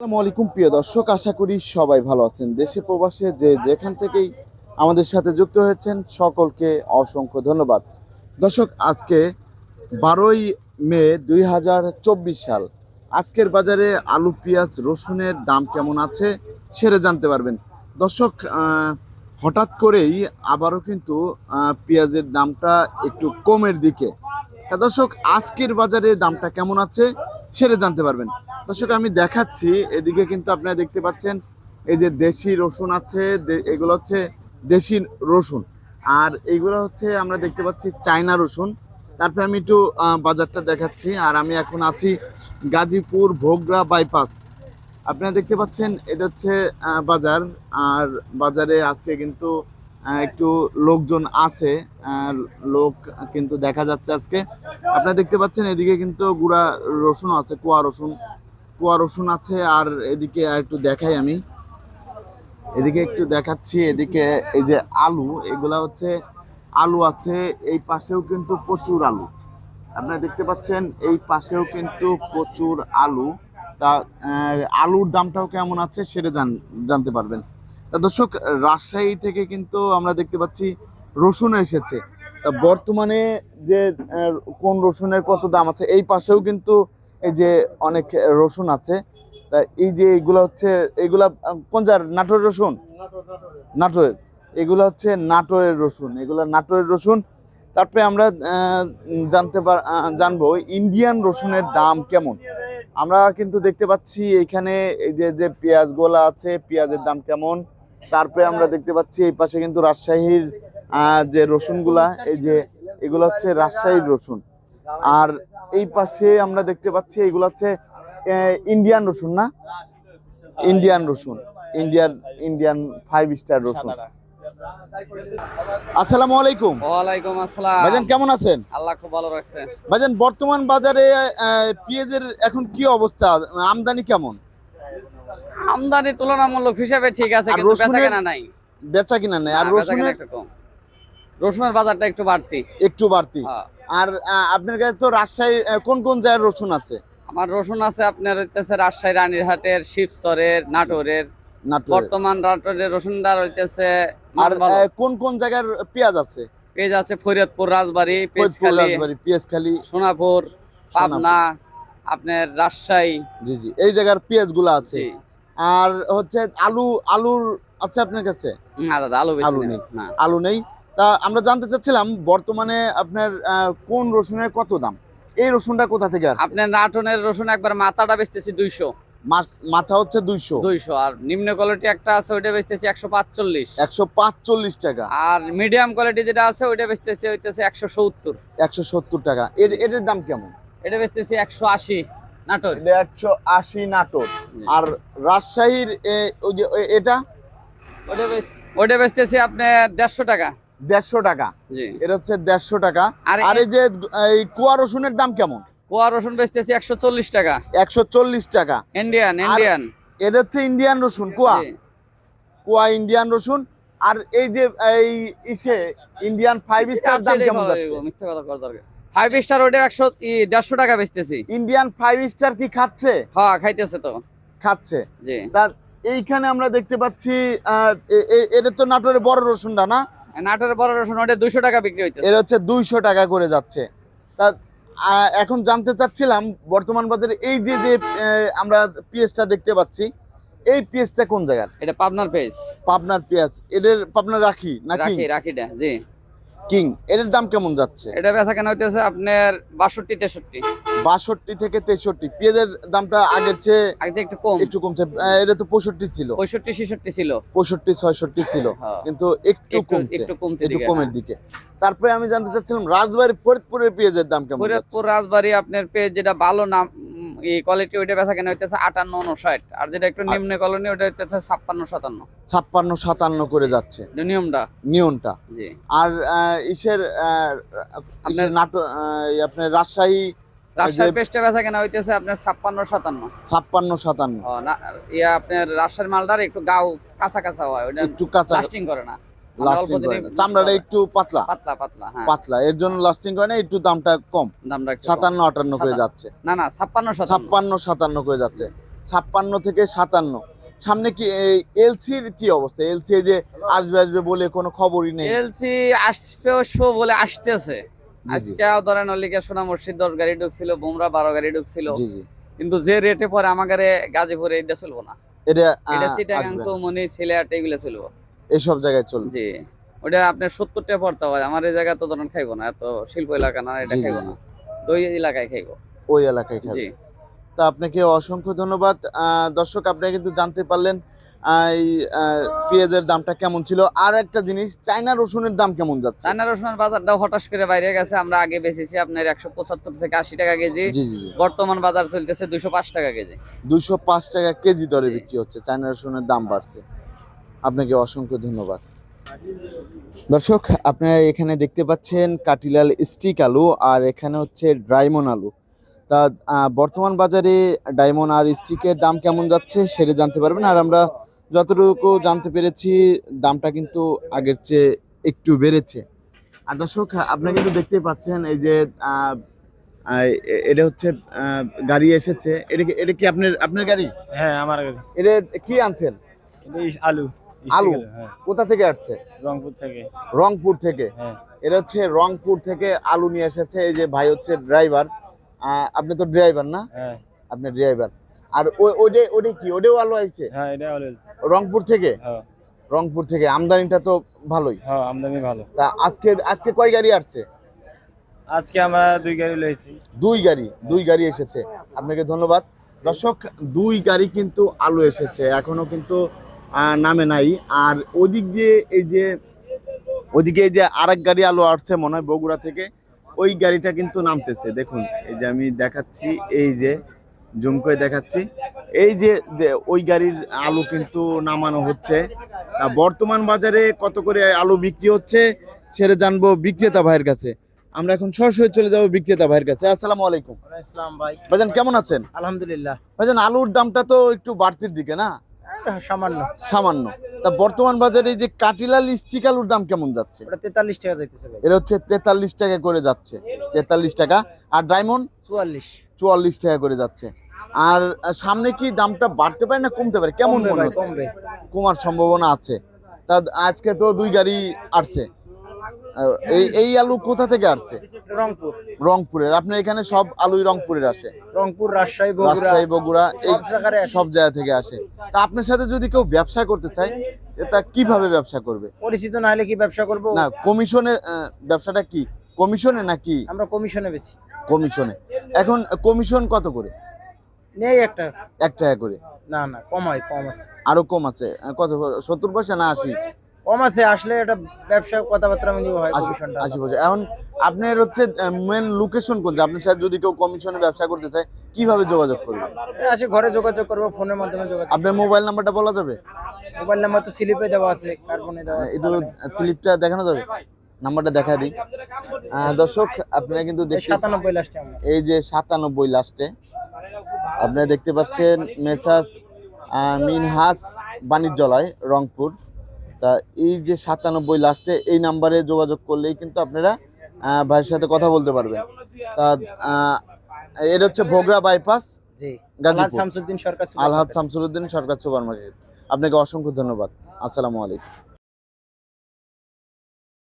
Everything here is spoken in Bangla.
আসসালামু আলাইকুম, প্রিয় দর্শক। আশা করি সবাই ভালো আছেন। দেশে প্রবাসে যে যেখান থেকেই আমাদের সাথে যুক্ত হয়েছেন, সকলকে অসংখ্য ধন্যবাদ। দর্শক, আজকে বারোই মে দুই হাজার চব্বিশ সাল। আজকের বাজারে আলু, পেঁয়াজ, রসুনের দাম কেমন আছে সেটা জানতে পারবেন। দর্শক হঠাৎ করেই আবারও কিন্তু পেঁয়াজের দামটা একটু কমের দিকে। দর্শক, আজকের বাজারে দামটা কেমন আছে সেটা জানতে পারবেন। দর্শক, আমি দেখাচ্ছি, এদিকে কিন্তু আপনারা দেখতে পাচ্ছেন, এই যে দেশি রসুন আছে এগুলো হচ্ছে দেশি রসুন। আর এইগুলো হচ্ছে আমরা দেখতে পাচ্ছি চায়না রসুন। তারপরে আমি একটু বাজারটা দেখাচ্ছি, আর আমি এখন আছি গাজীপুর ভোগরা বাইপাস। আপনারা দেখতে পাচ্ছেন, এটা হচ্ছে বাজার। আর বাজারে আজকে কিন্তু একটু লোকজন আছে লোক কিন্তু দেখা যাচ্ছে আজকে। আপনারা দেখতে পাচ্ছেন, এদিকে কিন্তু গুড়া রসুন আছে, কুয়া রসুন। কুয়া রসুন আছে, আর এদিকে আর একটু দেখাই আমি। এদিকে একটু দেখাচ্ছি, এদিকে এই যে আলু, এগুলা হচ্ছে, আলু আছে, এই পাশেও কিন্তু প্রচুর আলু। আপনারা দেখতে পাচ্ছেন, এই পাশেও কিন্তু প্রচুর আলু। তা আলুর দামটাও কেমন আছে সেটা জান, জানতে পারবেন। তা দর্শক, রাজশাহী থেকে কিন্তু আমরা দেখতে পাচ্ছি রসুন এসেছে। তা বর্তমানে যে কোন রসুনের কত দাম আছে, এই পাশেও কিন্তু এই যে অনেক রসুন আছে। তা এই যে এগুলো হচ্ছে, এগুলা, কোন যার নাটোর রসুন? নাটোরের। এগুলো হচ্ছে নাটোরের রসুন, এগুলো নাটোরের রসুন। তারপরে আমরা জানতে পার জানব, ইন্ডিয়ান রসুনের দাম কেমন? আমরা কিন্তু দেখতে পাচ্ছি এখানে এই যে যে পেঁয়াজ গোলা আছে, পেঁয়াজের দাম কেমন? তারপরে আমরা দেখতে পাচ্ছি এই পাশে কিন্তু রাজশাহীর যে রসুনগুলা, এই যে এগুলো হচ্ছে রাজশাহীর রসুন। আর এই পাশে আমরা দেখতে পাচ্ছি এগুলো হচ্ছে ইন্ডিয়ান রসুন না? ইন্ডিয়ান রসুন, ইন্ডিয়ান ইন্ডিয়ান ফাইভ স্টার রসুন। আসসালামু আলাইকুম। ওয়ালাইকুম আসসালাম। ভাইজান কেমন আছেন? আল্লাহ খুব ভালো রাখছে। ভাইজান বর্তমান বাজারে পেঁয়াজের এখন কি অবস্থা? আমদানি কেমন? আমদানি তুলনামূলক হিসাবে ঠিক আছে কিন্তু বেচা কেনা নাই। বেচা কিনা নেই। আর রসুনের? একটু কম। রসুনের বাজারটা একটু বাড়তি। একটু বাড়তি। হ্যাঁ। আর আপনার কাছে তো রাজশাহী কোন কোন জায়গার রসুন আছে? আমার রসুন আছে আপনার হইতেছে রাজশাহী রানীরহাটের শিবচরের নাটোরের। বর্তমান নাটোরের রসুনটা হইতেছে আর কোন কোন জায়গার পেঁয়াজ আছে? পেজ আছে ফরিদপুর রাজবাড়ী রাজবাড়ী পেঁয়াজখালী। সোনাপুর পাবনা আপনার রাজশাহী। জি জি এই জায়গার পেঁয়াজগুলো আছে আর হচ্ছে আলু আলুর আছে আপনার কাছে? না দাদা আলু আলু নেই। আলু নেই। তা আমরা জানতে চাচ্ছিলাম বর্তমানে আপনার কোন রসুনের কত দাম? এই রসুনটা কোথা থেকে আসছে? আপনার নাটনের রসুন একবার মাথাটা বেচতেছি দুইশো। মাথা হচ্ছে দুইশো। দুইশো আর নিম্ন কোয়ালিটি একটা আছে ওইটা বেচতেছি একশো পাঁচচল্লিশ। একশো পাঁচচল্লিশ টাকা। আর মিডিয়াম কোয়ালিটি যেটা আছে ওইটা বেচতেছি হইতেছে একশো সত্তর। একশো সত্তর টাকা। এর এটার দাম কেমন? এটা বেচতেছি একশো আশি নাটোর। এটা একশো আশি নাটোর। আর রাজশাহীর ওই যে এটা? ওইটা বেচ ওইটা বেচতেছি আপনার দেড়শো টাকা। দেড়শো টাকা। এটা হচ্ছে দেড়শো টাকা। আর আর এই যে এই কুয়া রসুনের দাম কেমন? কোয়া রসুন বেচতেছি একশো চল্লিশ টাকা। একশো চল্লিশ টাকা। ইন্ডিয়ান ইন্ডিয়ান এটা হচ্ছে ইন্ডিয়ান রসুন কুয়া। কুয়া ইন্ডিয়ান রসুন। আর এই যে এই ইসে ইন্ডিয়ান ফাইভ স্টার দাম কেমন যাচ্ছে? মিথ্যা কথা দরকার। ফাইভ স্টার ওইটা একশো দেড়শো টাকা বেচতেছি। ইন্ডিয়ান ফাইভ স্টার কি খাচ্ছে? হ্যাঁ খাইতেছে তো। খাচ্ছে। জি। তার এইখানে আমরা দেখতে পাচ্ছি এটা তো নাটোরের বড় রসুনটা না? নাটোরের বড় রসুন ওইটা দুইশো টাকা বিক্রি হইতেছে। এর হচ্ছে দুইশো টাকা করে যাচ্ছে। তা আহ, এখন জানতে চাচ্ছিলাম বর্তমান বাজারে এই যে যে আমরা পিএসটা দেখতে পাচ্ছি এই পেঁয়াজটা কোন জায়গার? এটা পাবনার পেজ পাবনার পেঁয়াজ। এদের পাবনার রাখি নাকি? রাখি রাখিটা জি। কিং এদের দাম কেমন যাচ্ছে? এটা বেচা কেনা হইতেছে আপনার বাষট্টি তেষট্টি। বাষট্টি থেকে তেষট্টি। পেঁয়াজের দামটা আগের চেয়ে আগে একটু কম। একটু কমছে। এটা তো পঁয়ষট্টি ছিল। পঁয়ষট্টি ছেষট্টি ছিল। পঁয়ষট্টি ছয়ষট্টি ছিল। হ্যাঁ। কিন্তু একটু একটু কমছে। একটু কমতে একটু কমের দিকে। তারপরে আমি জানতে চাচ্ছিলাম রাজবাড়ী ফরিদপুরের পেঁয়াজের দাম কেমন? ফরিদপুর রাজবাড়ি আপনার পেজ যেটা ভালো নাম কোয়ালিটি ওইটা বেচা কেনা হইতেছে আটান্ন উনষাট আর যেটা একটু নিম্ন কোয়ালিটি ওইটা হইতেছে ছাপ্পান্ন সাতান্ন। ছাপ্পান্ন সাতান্ন করে যাচ্ছে। এটা নিয়মটা? জি। আর ইসের আপনার নাটো আহ, আপনার রাজশাহী রাজশাহীর পেস্টে বেচা কেনা হইতেছে আপনার ছাপ্পান্ন সাতান্ন। ছাপ্পান্ন সাতান্ন। ইয়া আপনার রাজশাহীর মালটার একটু গাও কাঁচা কাঁচা হয় ওইটা একটু কাঁচা লাস্টিং করে না। লাস্টিং অল্প দিনেই চামড়াটা একটু পাতলা। পাতলা পাতলা হ্যাঁ। পাতলা। এর জন্য লাস্টিং করে না একটু দামটা কম। দামটা একটু কম। সাতান্ন আটান্ন করে সাতান্ন। যাচ্ছে। না না ছাপ্পান্ন সাতান্ন। ছাপ্পান্ন সাতান্ন করে যাচ্ছে। ছাপ্পান্ন থেকে সাতান্ন। সামনে কি এলসির কি অবস্থা? এলসি যে আসবে আসবে বলে কোনো খবরই নেই। এলসি আসবে আসবে বলে আসতেছে। আজকে ধরেন অলিকা সোনা মসজিদ দশ গাড়ি ঢুকছিল বুমরা বারো গাড়ি ঢুকছিল। কিন্তু যে রেটে পরে আমাদের গাজীপুরে এটা চলবো না। এটা এটা না। চৌমনি সিলেট এগুলো চলবো। এসব জায়গায় চলবে। জি। ওটা আপনার সত্তর টাকা পড়তে হয়। আমার এই জায়গা তো ধরেন খাইবো না। এত শিল্প এলাকা না এটা খাইবো। না। ওই এলাকায় খাইবো। ওই এলাকায় খাবে। জি। তা আপনাকে অসংখ্য ধন্যবাদ। দর্শক আপনারা কিন্তু জানতে পারলেন এই পেঁয়াজের দামটা কেমন ছিল। আর একটা জিনিস চায়না রসুনের দাম কেমন যাচ্ছে? চায়না রসুনের বাজারটাও হঠাৎ করে বাইরে গেছে। আমরা আগে বেচেছি আপনার একশো পঁচাত্তর থেকে আশি টাকা কেজি। বর্তমান বাজার চলতেছে দুশো পাঁচ টাকা কেজি। দুইশো পাঁচ টাকা কেজি দরে বিক্রি হচ্ছে। চায়না রসুনের দাম বাড়ছে। আপনাকে অসংখ্য ধন্যবাদ। দর্শক আপনারা এখানে দেখতে পাচ্ছেন কাটিলাল স্টিক আলু আর এখানে হচ্ছে ড্রাইমন আলু। তা বর্তমান বাজারে ডায়মন্ড আর স্টিকের দাম কেমন যাচ্ছে সেটা জানতে পারবেন। আর আমরা যতটুকু জানতে পেরেছি দামটা কিন্তু আগের চেয়ে একটু বেড়েছে। আর দর্শক আপনারা কিন্তু দেখতেই পাচ্ছেন এই যে এটা হচ্ছে গাড়ি এসেছে। এটা কি এটা কি আপনার আপনার গাড়ি? হ্যাঁ আমার গাড়ি। এটা কি আনছেন? আলু। আলু? হ্যাঁ। কোথা থেকে আসছে? রংপুর থেকে। রংপুর থেকে। হ্যাঁ। এটা হচ্ছে রংপুর থেকে আলু নিয়ে এসেছে এই যে ভাই হচ্ছে ড্রাইভার আপনি তো ড্রাইভার না? হ্যাঁ। আপনি ড্রাইভার আর ওই ওইটা ওইটা কি? ওটাও আলু আইছে? হ্যাঁ এটা অলওয়েজ রংপুর থেকে? হ্যাঁ। রংপুর থেকে। আমদানিটা তো ভালোই। হ্যাঁ আমদানি ভালো। তা আজকে আজকে কয় গাড়ি আসছে? আজকে আমরা দুই গাড়ি লইছি। দুই গাড়ি দুই গাড়ি এসেছে। আপনাকে ধন্যবাদ। দর্শক দুই গাড়ি কিন্তু আলু এসেছে। এখনও কিন্তু নামে নাই। আর ওদিক দিয়ে এই যে ওদিকে যে আরেক গাড়ি আলু আসছে মনে হয় বগুড়া থেকে ওই গাড়িটা কিন্তু নামতেছে। দেখুন এই যে আমি দেখাচ্ছি এই যে জুম করে দেখাচ্ছি। এই যে ওই গাড়ির আলু কিন্তু নামানো হচ্ছে। তা বর্তমান বাজারে কত করে আলু বিক্রি হচ্ছে সেটা জানব বিক্রেতা ভাইয়ের কাছে। আমরা এখন সরাসরি চলে যাব বিক্রেতা ভাইয়ের কাছে। আসসালামু আলাইকুম। ভাই। ভাইজান কেমন আছেন? আলহামদুলিল্লাহ। ভাইজান আলুর দামটা তো একটু বাড়তির দিকে না? সামান্য। সামান্য। তা বর্তমান বাজারে এই যে কাটিলাল স্টিক আলুর দাম কেমন যাচ্ছে? ওটা তেতাল্লিশ টাকা যাইতেছে ভাই। এটা হচ্ছে তেতাল্লিশ টাকা করে যাচ্ছে। তেতাল্লিশ টাকা। আর ডায়মন্ড? চুয়াল্লিশ। চুয়াল্লিশ টাকা করে যাচ্ছে। আর সামনে কি দামটা বাড়তে পারে না কমতে পারে? কেমন মনে হচ্ছে? কমবে। কমার সম্ভাবনা আছে। তা আজকে তো দুই গাড়ি আসছে। এই এই আলু কোথা থেকে আসছে? রংপুর। রংপুরের। আপনার এখানে সব আলুই রংপুরের আসে? রংপুর রাজশাহী বগুড়া। রাজশাহী বগুড়া এই সব জায়গা থেকে আসে। তা আপনার সাথে যদি কেউ ব্যবসা করতে চায় তা কীভাবে ব্যবসা করবে? পরিচিত না হলে কি ব্যবসা করব? না কমিশনে ব্যবসাটা কি? কমিশনে নাকি? আমরা কমিশনে বেশি কমিশনে। এখন কমিশন কত করে? নেই একটা। এক টাকা করে? না না কমাই কম আছে। আরও কম আছে। কত সত্তর পয়সা না আশি? কম আছে আসলে এটা ব্যবসা কথাবার্তা মিলিয়ে হয় কমিশনটা আশি পয়সা এখন আপনার হচ্ছে মেন লোকেশন কোন আপনার সাথে যদি কেউ কমিশনে ব্যবসা করতে চায় কীভাবে যোগাযোগ করবে? আসে ঘরে যোগাযোগ করব ফোনের মাধ্যমে যোগাযোগ আপনার মোবাইল নাম্বারটা বলা যাবে? মোবাইল নাম্বার তো স্লিপে দেওয়া আছে কার্বনে দেওয়া আছে একটু স্লিপটা দেখানো যাবে? নাম্বারটা দেখা দিই। দর্শক আপনারা কিন্তু সাতানব্বই লাস্টে এই যে সাতানব্বই লাস্টে আপনারা দেখতে পাচ্ছেন মেসাজ মিনহাস বাণিজ্যালয় রংপুর। তা এই যে সাতানব্বই লাস্টে এই নাম্বারে যোগাযোগ করলেই কিন্তু আপনারা আহ, ভাইয়ের সাথে কথা বলতে পারবেন। তা আহ, এর হচ্ছে Bhogra bypass Alhad Shamsuddin Sarkar Sarkar super market আপনাকে অসংখ্য ধন্যবাদ। আসসালামু আলাইকুম।